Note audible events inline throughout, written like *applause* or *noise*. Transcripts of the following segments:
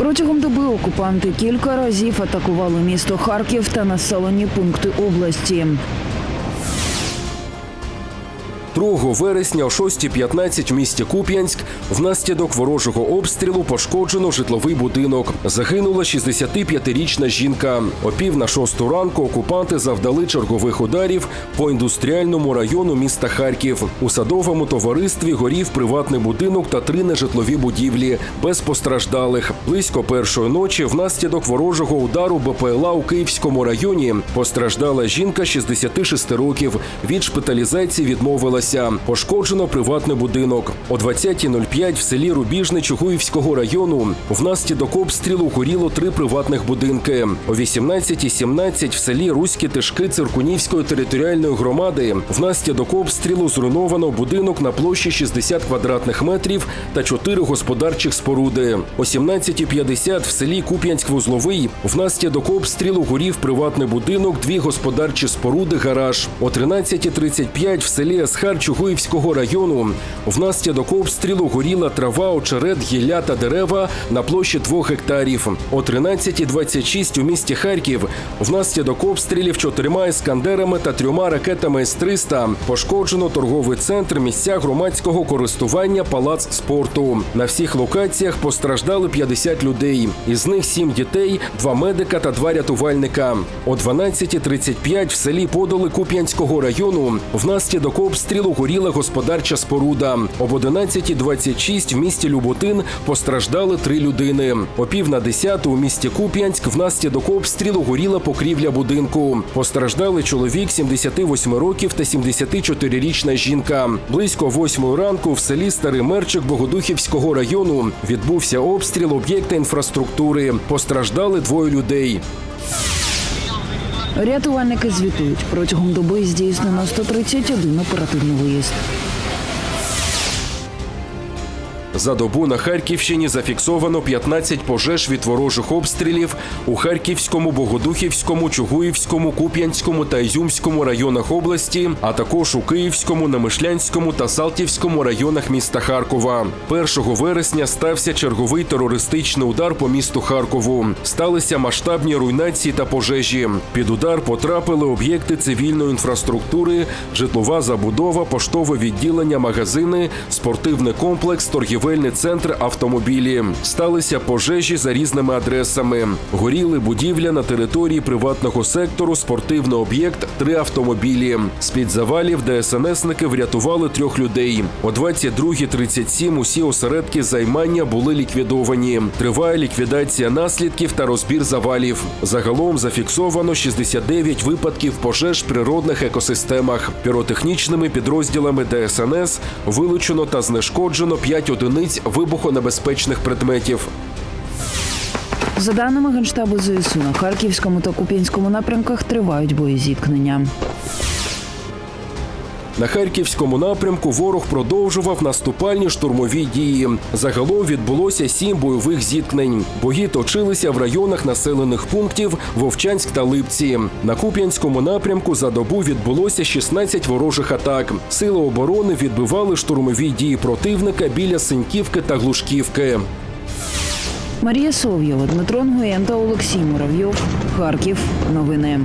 Протягом доби окупанти кілька разів атакували місто Харків та населені пункти області. 2 вересня о 6.15 в місті Куп'янськ внаслідок ворожого обстрілу пошкоджено житловий будинок. Загинула 65-річна жінка. О пів на шосту ранку окупанти завдали чергових ударів по індустріальному району міста Харків. У садовому товаристві горів приватний будинок та три нежитлові будівлі без постраждалих. Близько першої ночі внаслідок ворожого удару БПЛА у Київському районі постраждала жінка 66 років. Від шпиталізації відмовилася. Пошкоджено приватний будинок. О 20.05 в селі Рубіжне Чугуївського району внаслідок обстрілу горіло три приватних будинки. О 18.17 в селі Руські Тишки Циркунівської територіальної громади внаслідок обстрілу зруйновано будинок на площі 60 квадратних метрів та чотири господарчих споруди. О 17.50 в селі Куп'янськ-Вузловий внаслідок обстрілу горів приватний будинок, дві господарчі споруди, гараж. О 13.35 в селі Есхар Чугуївського району внаслідок обстрілу горіла трава, очерет, гілля та дерева на площі 2 гектарів. О 13.26 у місті Харків внаслідок обстрілів чотирма іскандерами та трьома ракетами С-300 пошкоджено торговий центр, місця громадського користування, палац спорту. На всіх локаціях постраждали 50 людей. Із них 7 дітей, 2 медика та 2 рятувальника. О 12.35 в селі Подоли Куп'янського району внаслідок обстрілу горіла господарча споруда. Об 11.26 в місті Люботин постраждали три людини. О пів на 10 у місті Куп'янськ внаслідок обстрілу горіла покрівля будинку. Постраждали чоловік 78 років та 74-річна жінка. Близько 8 ранку в селі Старий Мерчик Богодухівського району відбувся обстріл об'єкта інфраструктури. Постраждали двоє людей. Рятувальники звітують, протягом доби здійснено 131 оперативний виїзд. За добу на Харківщині зафіксовано 15 пожеж від ворожих обстрілів у Харківському, Богодухівському, Чугуївському, Куп'янському та Ізюмському районах області, а також у Київському, Намишлянському та Салтівському районах міста Харкова. 1 вересня стався черговий терористичний удар по місту Харкову. Сталися масштабні руйнації та пожежі. Під удар потрапили об'єкти цивільної інфраструктури, житлова забудова, поштове відділення, магазини, спортивний комплекс, торгівельний центр, автомобілі. Сталися пожежі за різними адресами. Горіли будівля на території приватного сектору, спортивний об'єкт, три автомобілі. З-під завалів ДСНСники врятували трьох людей. О 22.37 усі осередки займання були ліквідовані. Триває ліквідація наслідків та розбір завалів. Загалом зафіксовано 69 випадків пожеж в природних екосистемах. Піротехнічними підрозділами ДСНС вилучено та знешкоджено 5 одиниць вибухонебезпечних предметів. За даними Генштабу ЗСУ, на Харківському та Куп'янському напрямках тривають боєзіткнення. На харківському напрямку ворог продовжував наступальні штурмові дії. Загалом відбулося сім бойових зіткнень. Бої точилися в районах населених пунктів Вовчанськ та Липці. На Куп'янському напрямку за добу відбулося 16 ворожих атак. Сили оборони відбивали штурмові дії противника біля Синьківки та Глушківки. Марія Соловйова, Дмитро Нгуєн та Олексій Муравйов. Харків. Новини.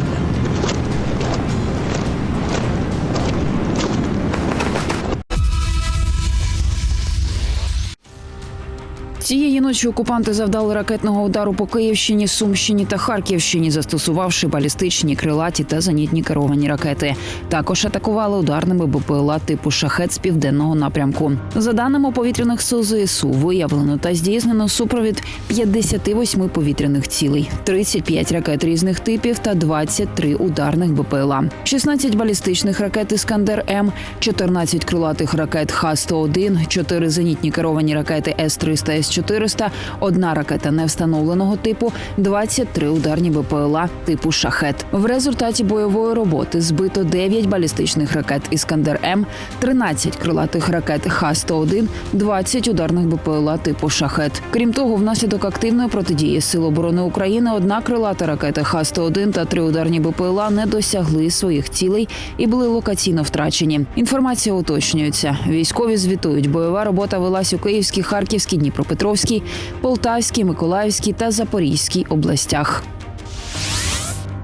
Цієї ночі окупанти завдали ракетного удару по Київщині, Сумщині та Харківщині, застосувавши балістичні крилаті та зенітні керовані ракети. Також атакували ударними БПЛА типу шахет з південного напрямку. За даними повітряних сил ЗСУ, виявлено та здійснено супровід 58 повітряних цілей, 35 ракет різних типів та 23 ударних БПЛА, 16 балістичних ракет Іскандер М, 14 крилатих ракет Х-101, 4 зенітні керовані ракети С-300, С-400, одна ракета невстановленого типу, 23 ударні БПЛА типу шахет. В результаті бойової роботи збито 9 балістичних ракет Іскандер М, 13 крилатих ракет Х-101, 20 ударних БПЛА типу шахет. Крім того, внаслідок активної протидії Сил оборони України одна крилата ракета Х-101 та три ударні БПЛА не досягли своїх цілей і були локаційно втрачені. Інформація уточнюється. Військові звітують, бойова робота велась у Київській, Харківській, Дніпропетровській Дніпропетровській, Полтавській, Миколаївській та Запорізькій областях.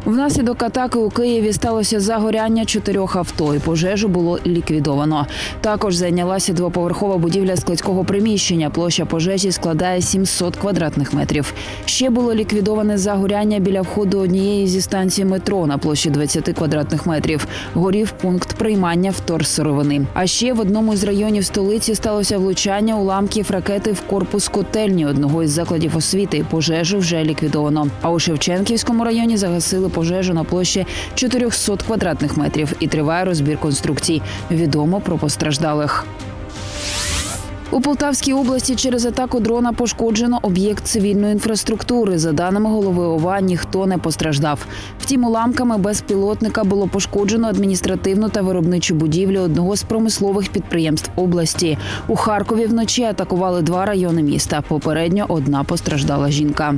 Внаслідок атаки у Києві сталося загоряння чотирьох авто, і пожежу було ліквідовано. Також зайнялася двоповерхова будівля складського приміщення. Площа пожежі складає 700 квадратних метрів. Ще було ліквідоване загоряння біля входу однієї зі станцій метро на площі 20 квадратних метрів. Горів пункт приймання вторсировини. А ще в одному з районів столиці сталося влучання уламків ракети в корпус котельні одного із закладів освіти. Пожежу вже ліквідовано. А у Шевченківському районі загасили пожежу на площі 400 квадратних метрів і триває розбір конструкцій. Відомо про постраждалих. У Полтавській області через атаку дрона пошкоджено об'єкт цивільної інфраструктури. За даними голови ОВА, ніхто не постраждав. Втім, уламками безпілотника було пошкоджено адміністративну та виробничу будівлю одного з промислових підприємств області. У Харкові вночі атакували два райони міста. Попередньо одна постраждала жінка.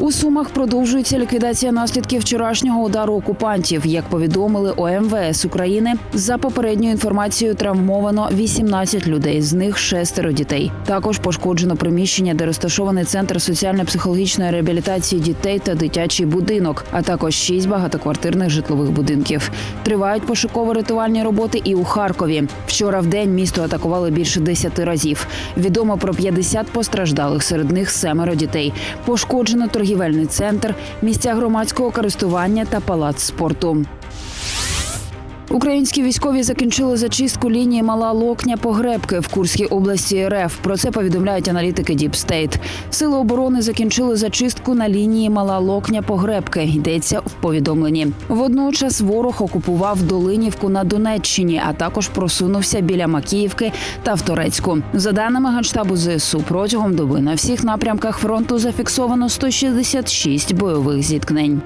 У Сумах продовжується ліквідація наслідків вчорашнього удару окупантів. Як повідомили ОМВС України, за попередньою інформацією травмовано 18 людей, з них шестеро дітей. Також пошкоджено приміщення, де розташований центр соціально-психологічної реабілітації дітей та дитячий будинок, а також шість багатоквартирних житлових будинків. Тривають пошуково-рятувальні роботи і у Харкові. Вчора в день місто атакували більше 10 разів. Відомо про 50 постраждалих, серед них семеро дітей. Пошкоджено торгівельний центр, місця громадського користування та палац спорту. Українські військові закінчили зачистку лінії Мала Локня Погребки в Курській області РФ. Про це повідомляють аналітики State. Сили оборони закінчили зачистку на лінії Мала Локня Погребки. Йдеться в повідомленні. Водночас ворог окупував Долинівку на Донеччині, а також просунувся біля Макіївки та в Торецьку. За даними генштабу ЗСУ, протягом доби на всіх напрямках фронту зафіксовано 166 бойових зіткнень.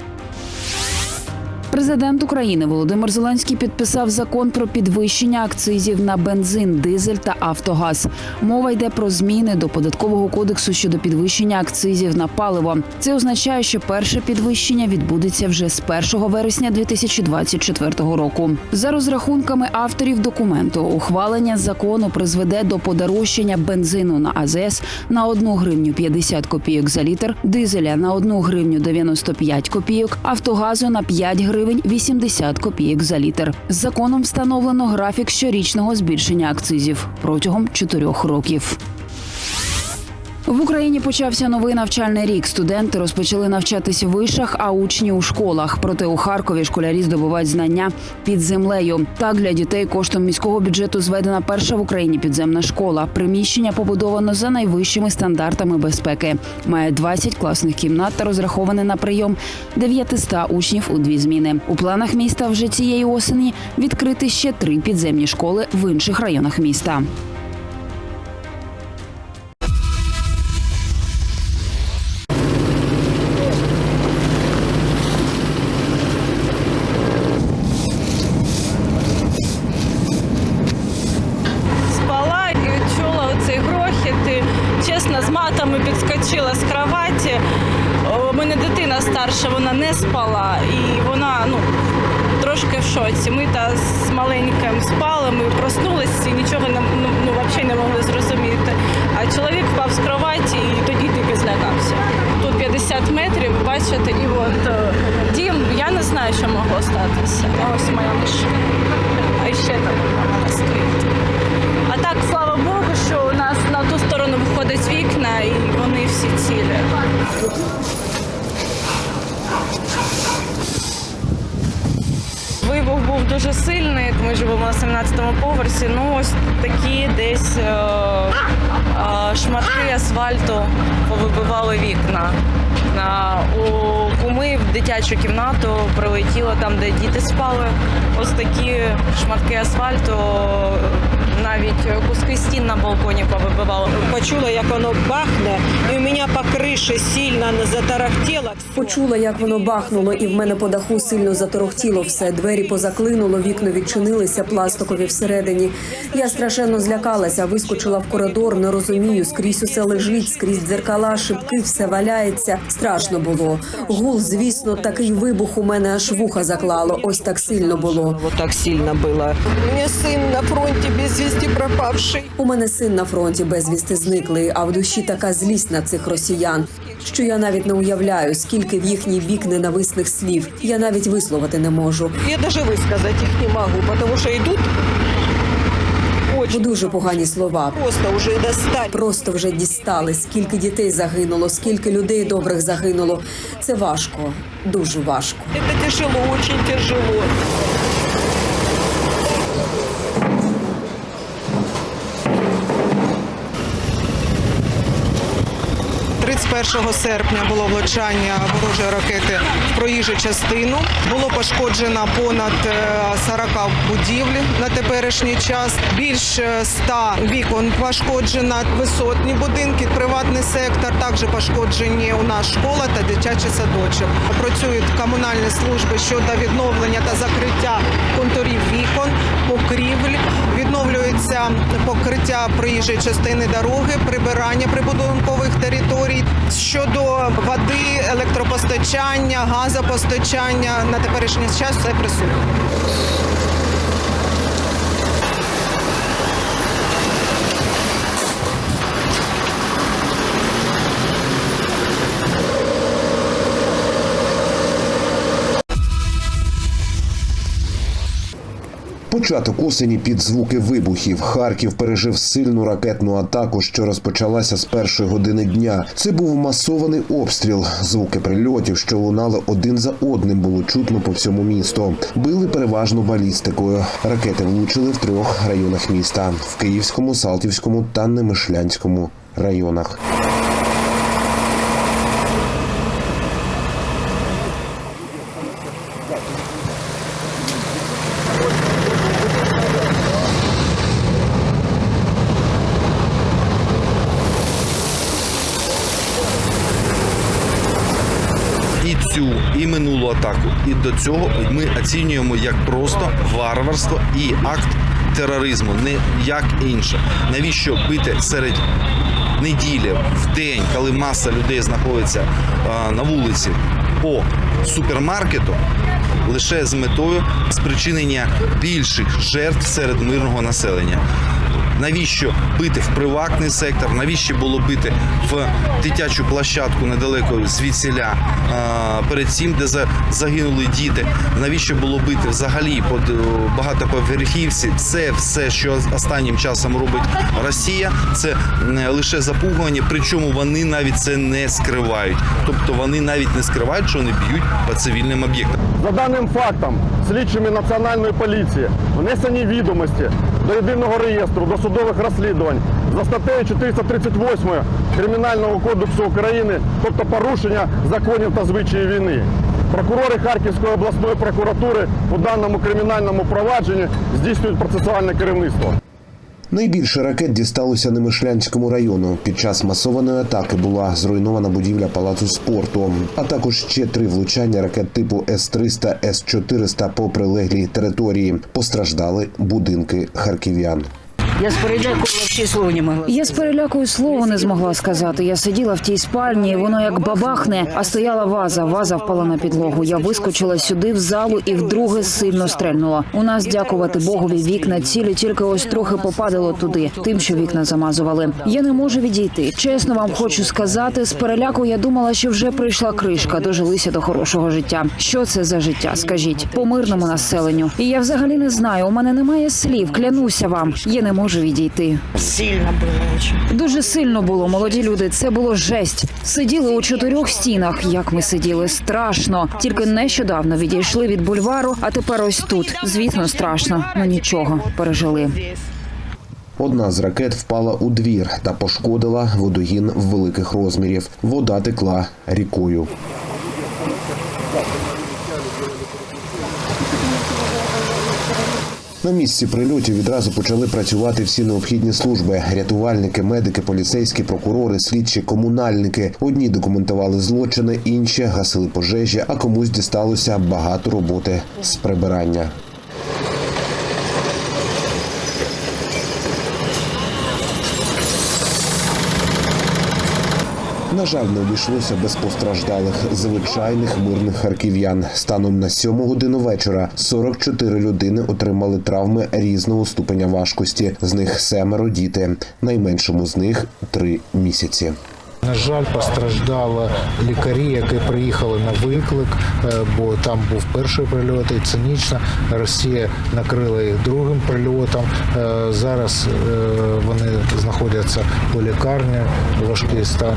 Президент України Володимир Зеленський підписав закон про підвищення акцизів на бензин, дизель та автогаз. Мова йде про зміни до податкового кодексу щодо підвищення акцизів на паливо. Це означає, що перше підвищення відбудеться вже з 1 вересня 2024 року. За розрахунками авторів документу, ухвалення закону призведе до подорожчання бензину на АЗС на 1 гривню 50 копійок за літр, дизеля на 1 гривню 95 копійок, автогазу на 5 гривень 80 копійок за літр. Законом встановлено графік щорічного збільшення акцизів протягом чотирьох років. В Україні почався новий навчальний рік. Студенти розпочали навчатись у вишах, а учні у школах. Проте у Харкові школярі здобувають знання під землею. Так для дітей коштом міського бюджету зведена перша в Україні підземна школа. Приміщення побудовано за найвищими стандартами безпеки. Має 20 класних кімнат та розраховане на прийом 900 учнів у дві зміни. У планах міста вже цієї осені відкрити ще три підземні школи в інших районах міста. Вона спала, і вона ну, трошки в шоці. Ми та з маленьким спали, ми проснулися і нічого не, ну, ну, взагалі не могли зрозуміти. А чоловік впав з кроваті і тоді тільки злякався. Тут 50 метрів, бачите, і от е, дім, я не знаю, що могло статися. Ось моя машина. А ще там вона стоїть. А так, слава Богу, що у нас на ту сторону виходять вікна і вони всі цілі. Вибух був дуже сильний. Ми живемо на 17-му поверсі. Ну ось такі десь е, е, шматки асфальту повибивали вікна. На, у куми в дитячу кімнату прилетіло там, де діти спали. Ось такі шматки асфальту, навіть куски стін на балконі повибивало. Почула, як воно бахне, і у мене по криші сильно затарахтіло. Почула, як воно бахнуло, і в мене по даху сильно заторохтіло все. Двері позаклинуло, вікна відчинилися, пластикові всередині. Я страшенно злякалася, вискочила в коридор, не розумію, скрізь усе лежить, скрізь дзеркала, шибки, все валяється. Страшно було. Гул, звісно, такий вибух у мене аж вуха заклало. Ось так сильно було. Вот так сильно было. У сын на фронте без вести фронте пропавший. У мене син на фронті безвісти зниклий, а в душі така злість на цих росіян, що я навіть не уявляю, скільки в їхній бік ненависних слів. Я навіть висловити не можу. Я даже высказать их не могу, потому что идут Бо дуже погані слова. просто уже достали. Просто вже дістали, скільки дітей загинуло, скільки людей добрих загинуло. Це важко, дуже важко. Это тяжело, очень тяжело. 31 серпня було влучання ворожої ракети в проїжджу частину. Було пошкоджено понад е, 40 будівель на теперішній час. Більш е, 100 вікон пошкоджено, висотні будинки, приватний сектор. Також пошкоджені у нас школа та дитячий садочок. Працюють комунальні служби щодо відновлення та закриття контурів вікон, покрівель. Відновлюється покриття проїжджої частини дороги, прибирання прибудинкових територій. Щодо води, електропостачання, газопостачання на теперішній час все присутнє. Початок осені під звуки вибухів. Харків пережив сильну ракетну атаку, що розпочалася з першої години дня. Це був масований обстріл. Звуки прильотів, що лунали один за одним, було чутно по всьому місту. Били переважно балістикою. Ракети влучили в трьох районах міста: в Київському, Салтівському та Немишлянському районах. і цю, і минулу атаку. І до цього ми оцінюємо як просто варварство і акт тероризму, не як інше. Навіщо бити серед неділі в день, коли маса людей знаходиться на вулиці по супермаркету? Лише з метою спричинення більших жертв серед мирного населення. Навіщо бити в приватний сектор? Навіщо було бити в дитячу площадку недалеко звідсіля перед цим, де за- загинули діти? Навіщо було бити взагалі по багатоповерхівці? Це все, що останнім часом робить Росія, це лише запугування, причому вони навіть це не скривають. Тобто вони навіть не скривають, що вони б'ють по цивільним об'єктам. За даним фактом, слідчими Національної поліції внесені відомості до єдиного реєстру досудових розслідувань за статтею 438 Кримінального кодексу України, тобто порушення законів та звичаїв війни. Прокурори Харківської обласної прокуратури у даному кримінальному провадженні здійснюють процесуальне керівництво. Найбільше ракет дісталося Немишлянському району. Під час масованої атаки була зруйнована будівля палацу спорту, а також ще три влучання ракет типу С-300, С-400 по прилеглій території. Постраждали будинки харків'ян. Я с переляку вообще слова не могла. Я з перелякою слова не змогла сказати. Я сиділа в тій спальні, і воно як бабахне, а стояла ваза. Ваза впала на підлогу. Я вискочила сюди в залу і вдруге сильно стрельнула. У нас, дякувати Богові, вікна цілі, тільки ось трохи попадало туди, тим, що вікна замазували. Я не можу відійти. Чесно вам хочу сказати, з переляку я думала, що вже прийшла кришка, дожилися до хорошого життя. Що це за життя? Скажіть по мирному населенню. І я взагалі не знаю. У мене немає слів. Клянуся вам. Я не можу відійти. Сильно было очень. Дуже сильно було, молоді люди. Це було жесть. Сиділи у чотирьох стінах. Як ми сиділи, страшно. Тільки нещодавно відійшли від бульвару, а тепер ось тут. Звісно, страшно. Ну нічого, пережили. Одна з ракет впала у двір та пошкодила водогін великих розмірів. Вода текла рікою. На місці прильотів відразу почали працювати всі необхідні служби: рятувальники, медики, поліцейські, прокурори, слідчі, комунальники. Одні документували злочини, інші гасили пожежі, а комусь дісталося багато роботи з прибирання. На жаль, не обійшлося без постраждалих звичайних мирних харків'ян. Станом на сьому годину вечора 44 людини отримали травми різного ступеня важкості. З них семеро діти. Найменшому з них три місяці. На жаль, постраждали лікарі, які приїхали на виклик, е, бо там був перший прильот і цинічно. Росія накрила їх другим прильотом. Е, Зараз е, вони знаходяться у лікарні, важкий стан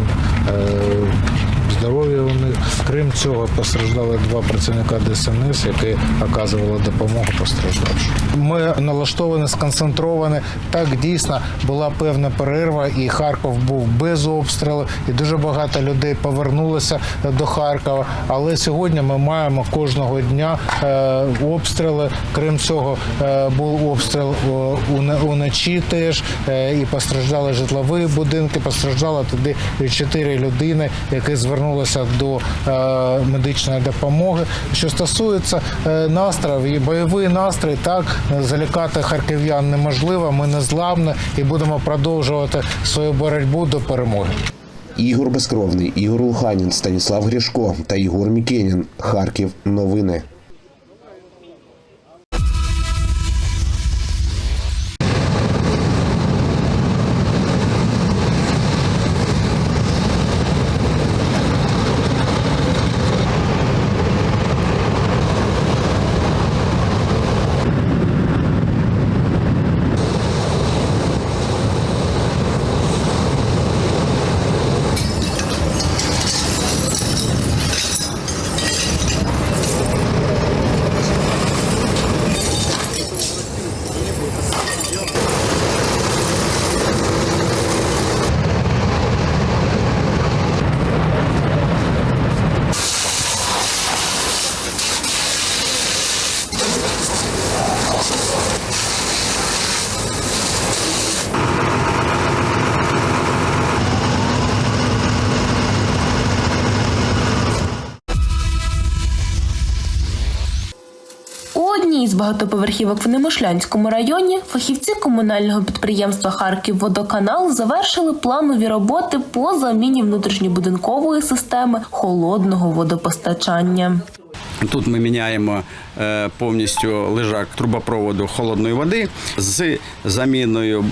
здоров'я у них. Крім цього, постраждали два працівника ДСНС, які оказували допомогу постраждавшим. Ми налаштовані, сконцентровані. Так дійсно була певна перерва, і Харків був без обстрілу, і дуже багато людей повернулося до Харкова. Але сьогодні ми маємо кожного дня е, обстріли. Крім цього, е, був обстріл уне- уночі теж, е, і постраждали житлові будинки. Постраждало туди чотири людини, які звернулися до е, медичної допомоги. Що стосується е, настроїв, бойовий настрій, так залякати харків'ян неможливо. Ми не зламні і будемо продовжувати свою боротьбу до перемоги. Ігор Безкровний, Ігор Луханін, Станіслав Грішко та Ігор Мікенін. Харків. Новини. Багатоповерхівок в Немишлянському районі фахівці комунального підприємства Харківводоканал завершили планові роботи по заміні внутрішньобудинкової системи холодного водопостачання. Тут ми міняємо е, повністю лежак трубопроводу холодної води з заміною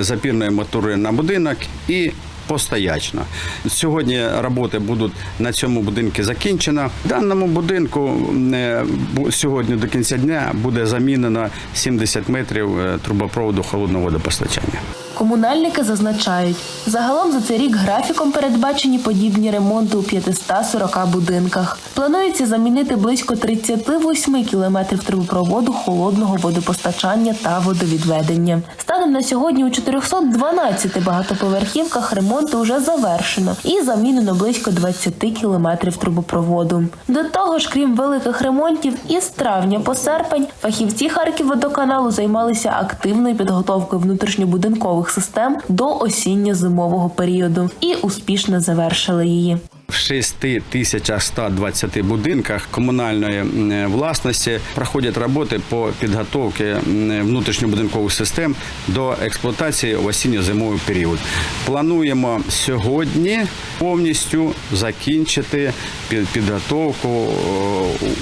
запірної мотори на будинок і постоячно. Сьогодні роботи будуть на цьому будинку закінчено. В даному будинку е, сьогодні до кінця дня буде замінено 70 метрів е, трубопроводу холодного водопостачання. Комунальники зазначають, загалом за цей рік графіком передбачені подібні ремонти у 540 будинках. Планується замінити близько 38 кілометрів трубопроводу холодного водопостачання та водовідведення. Станом на сьогодні у 412 багатоповерхівках ремонту вже завершено і замінено близько 20 кілометрів трубопроводу. До того ж, крім великих ремонтів, із травня по серпень фахівці Харківводоканалу займалися активною підготовкою внутрішньобудинкових систем до осінньо-зимового періоду і успішно завершили її. В 6120 будинках комунальної власності проходять роботи по підготовці внутрішньобудинкових систем до експлуатації в осінньо-зимовий період. Плануємо сьогодні повністю закінчити під- підготовку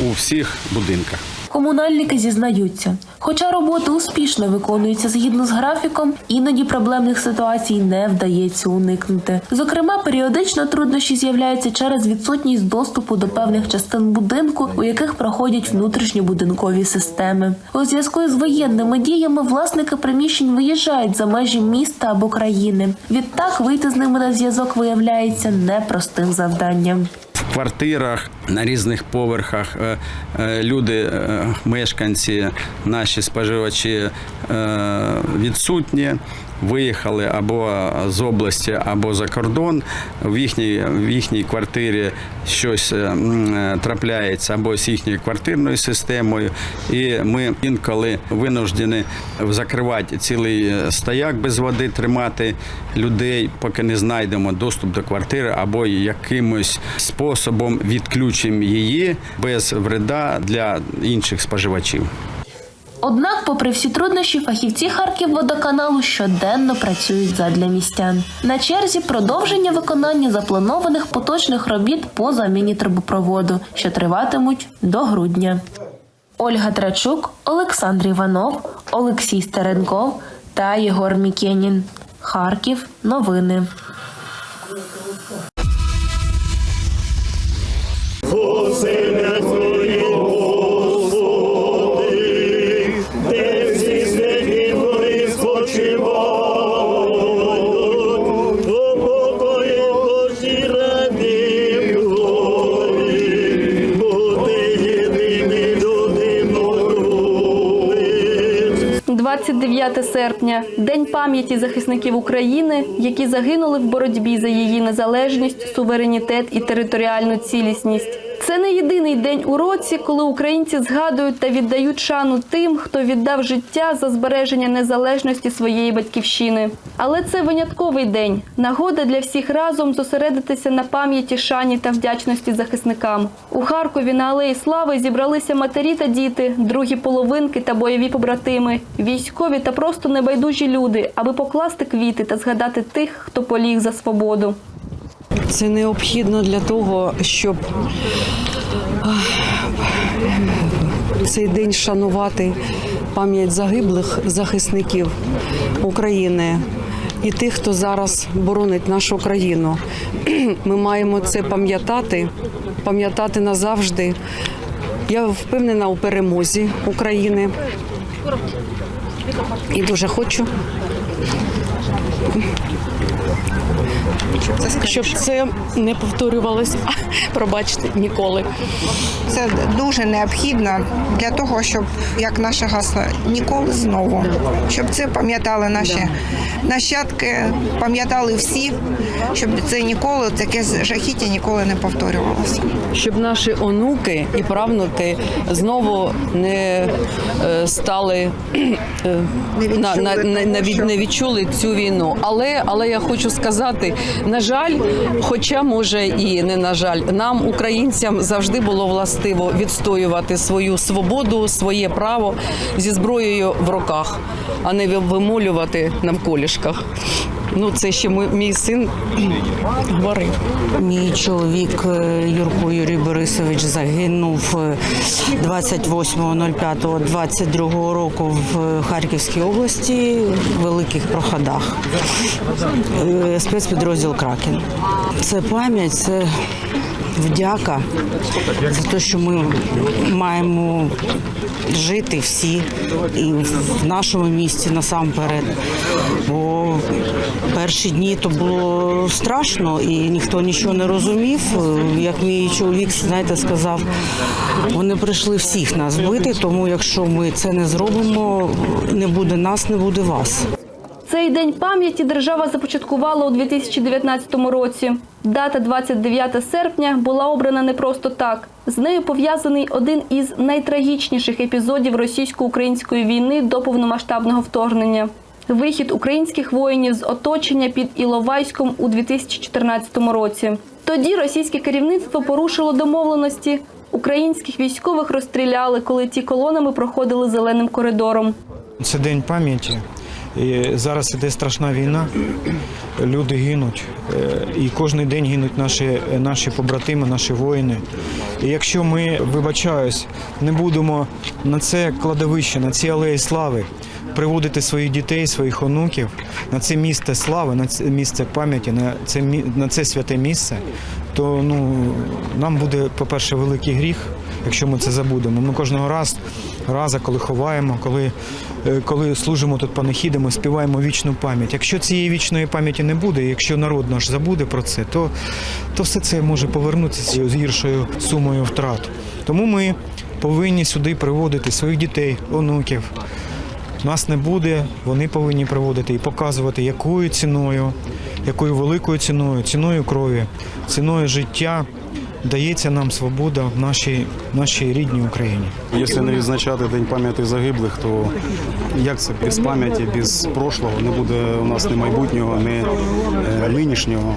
у всіх будинках. Комунальники зізнаються, хоча роботи успішно виконуються згідно з графіком, іноді проблемних ситуацій не вдається уникнути. Зокрема, періодично труднощі з'являються через відсутність доступу до певних частин будинку, у яких проходять внутрішньобудинкові системи. У зв'язку з воєнними діями власники приміщень виїжджають за межі міста або країни. Відтак вийти з ними на зв'язок виявляється непростим завданням. Квартирах на різних поверхах е, е, люди, е, мешканці, наші споживачі відсутні. Виїхали або з області, або за кордон. В їхній, в їхній квартирі щось е, е, трапляється або з їхньою квартирною системою. І ми інколи винуждені закривати цілий е, стояк без води, тримати людей, поки не знайдемо доступ до квартири, або якимось способом відключимо її без вреда для інших споживачів. Однак, попри всі труднощі, фахівці Харківводоканалу щоденно працюють задля містян. На черзі продовження виконання запланованих поточних робіт по заміні трубопроводу, що триватимуть до грудня. Ольга Трачук, Олександр Іванов, Олексій Стеренков та Єгор Мікенін. Харків. Новини. – 29 серпня День пам'яті захисників України, які загинули в боротьбі за її незалежність, суверенітет і територіальну цілісність. Це не єдиний день у році, коли українці згадують та віддають шану тим, хто віддав життя за збереження незалежності своєї батьківщини. Але це винятковий день, нагода для всіх разом зосередитися на пам'яті, шані та вдячності захисникам. У Харкові на Алеї Слави зібралися матері та діти, другі половинки та бойові побратими, військові та просто небайдужі люди, аби покласти квіти та згадати тих, хто поліг за свободу. Це необхідно для того, щоб цей день шанувати пам'ять загиблих захисників України і тих, хто зараз боронить нашу країну. *clears throat* Ми маємо це пам'ятати, пам'ятати назавжди. Я впевнена у перемозі України і дуже хочу. Щоб це не повторювалося, *laughs* пробачте, ніколи. Це дуже необхідно для того, щоб як наше гасло ніколи знову, щоб це пам'ятали наші нащадки, пам'ятали всі, щоб це ніколи таке жахіття ніколи не повторювалося. Щоб наші онуки і правнуки знову не е, стали *clears throat* е, на, на, на, на не відчули цю війну. Але, але я хочу сказати, на жаль, хоча може і не на жаль, нам, українцям, завжди було властиво відстоювати свою свободу, своє право зі зброєю в руках, а не вимолювати навколішках. Ну, це ще мій, мій син говорив. Мій чоловік е, Юрко Юрій Борисович загинув е, 28.05.22 року в Харківській області в великих проходах. Е, Спецпідрозділ Кракен. Це пам'ять, це вдяка за те, що ми маємо жити всі і в нашому місті насамперед. Бо перші дні то було страшно і ніхто нічого не розумів. Як мій чоловік, знаєте, сказав, вони прийшли всіх нас бити, тому якщо ми це не зробимо, не буде нас, не буде вас. Цей день пам'яті держава започаткувала у 2019 році. Дата 29 серпня була обрана не просто так. З нею пов'язаний один із найтрагічніших епізодів російсько-української війни до повномасштабного вторгнення. Вихід українських воїнів з оточення під Іловайськом у 2014 році. Тоді російське керівництво порушило домовленості. Українських військових розстріляли, коли ті колонами проходили зеленим коридором. Це день пам'яті. І зараз іде страшна війна. Люди гинуть. Е, І кожен день гинуть наші, наші побратими, наші воїни. І якщо ми, вибачаюсь, не будемо на це кладовище, на ці алеї слави приводити своїх дітей, своїх онуків на це місце слави, на це місце пам'яті, на це на це святе місце, то ну нам буде, по-перше, великий гріх, якщо ми це забудемо. Ми кожного раз, раза, коли ховаємо, коли, е, коли служимо тут панихідами, співаємо вічну пам'ять. Якщо цієї вічної пам'яті не буде, якщо народ наш забуде про це, то, то все це може повернутися з гіршою сумою втрат. Тому ми повинні сюди приводити своїх дітей, онуків. Нас не буде, вони повинні приводити і показувати, якою ціною, якою великою ціною, ціною крові, ціною життя дається нам свобода в нашій, нашій рідній Україні. Якщо не відзначати День пам'яті загиблих, то як це без пам'яті, без прошлого не буде у нас ні майбутнього, ні е, нинішнього.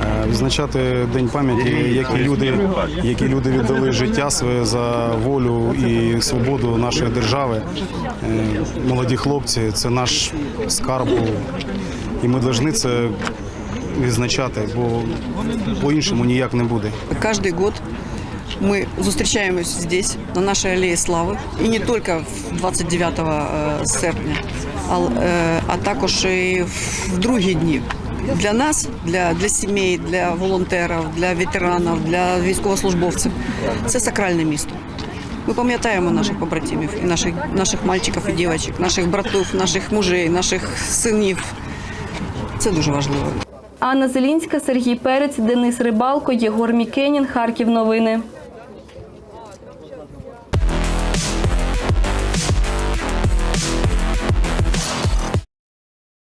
Е, Відзначати День пам'яті, які люди, які люди віддали життя своє за волю і свободу нашої держави. Е, Молоді хлопці, це наш скарб, і ми повинні це відзначати, бо по-іншому ніяк не буде. Каждый год мы зустрічаємось здесь, на нашій алеї слави. І не тільки в 29 е, серпня, е, а також і в другі дні. Для нас, для, для сімей, для волонтерів, для ветеранів, для військовослужбовців це сакральне місто. Ми пам'ятаємо наших побратимів, і наших, наших мальчиків і дівчаток, наших братів, наших мужей, наших синів. Це дуже важливо. Анна Зелінська, Сергій Перець, Денис Рибалко, Єгор Мікенін, Харків. Новини.